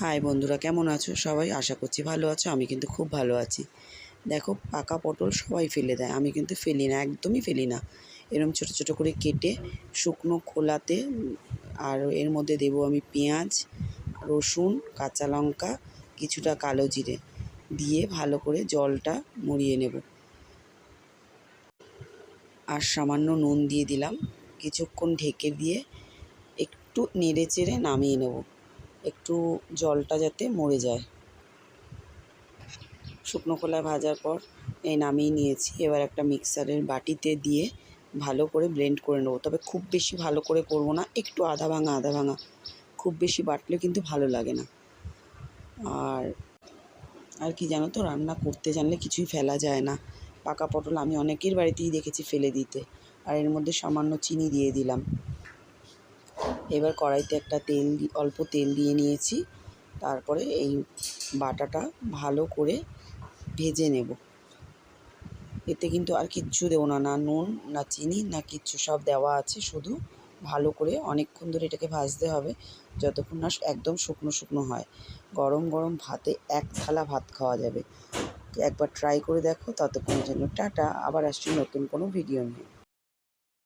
High বন্ধুরা, কেমন আছো? সবাই আশা করছি ভালো আছো, আমি কিন্তু খুব ভালো আছি। দেখো, পাকা পটল সবাই ফেলে দেয়, আমি কিন্তু ফেলি না, একদমই ফেলি না। এরকম ছোটো ছোটো করে কেটে শুকনো খোলাতে, আর এর মধ্যে দেবো আমি পেঁয়াজ, রসুন, কাঁচা লঙ্কা, কিছুটা কালো জিরে দিয়ে ভালো করে জলটা মরিয়ে নেব। আর সামান্য নুন দিয়ে দিলাম, কিছুক্ষণ ঢেকে দিয়ে একটু নেড়ে চেড়ে নামিয়ে নেব। একটু জলটা যাতে মরে যায়। শুকনো খোলায় ভাজার পর এই নামিয়ে নিয়েছি। এবার একটা মিক্সারের বাটিতে দিয়ে ভালো করে ব্লেন্ড করে নেব। তবে খুব বেশি ভালো করে করব না, একটু আধা ভাঙা আধা ভাঙা। খুব বেশি বাটলে কিন্তু ভালো লাগে না। আর আর কি জানো তো, রান্না করতে জানলে কিছুই ফেলা যায় না। পাকা পটল আমি অনেকের বাড়িতেই দেখেছি ফেলে দিতে। আর এর মধ্যে সামান্য চিনি দিয়ে দিলাম। এবার কড়াইতে একটা তেল অল্প তেল দিয়ে নিয়েছি। তারপরে এই বাটাটা ভালো করে ভেজে নেব। এতে কিন্তু আর কিচ্ছু দেবো না না নুন, না চিনি, না কিচ্ছু, সব দেওয়া আছে। শুধু ভালো করে অনেকক্ষণ ধরে এটাকে ভাজতে হবে, যতক্ষণ না একদম শুকনো শুকনো হয়। গরম গরম ভাতে এক থালা ভাত খাওয়া যাবে। একবার ট্রাই করে দেখো ততক্ষণের জন্য টাটা। আবার আসছি নতুন কোনো ভিডিও নিয়ে।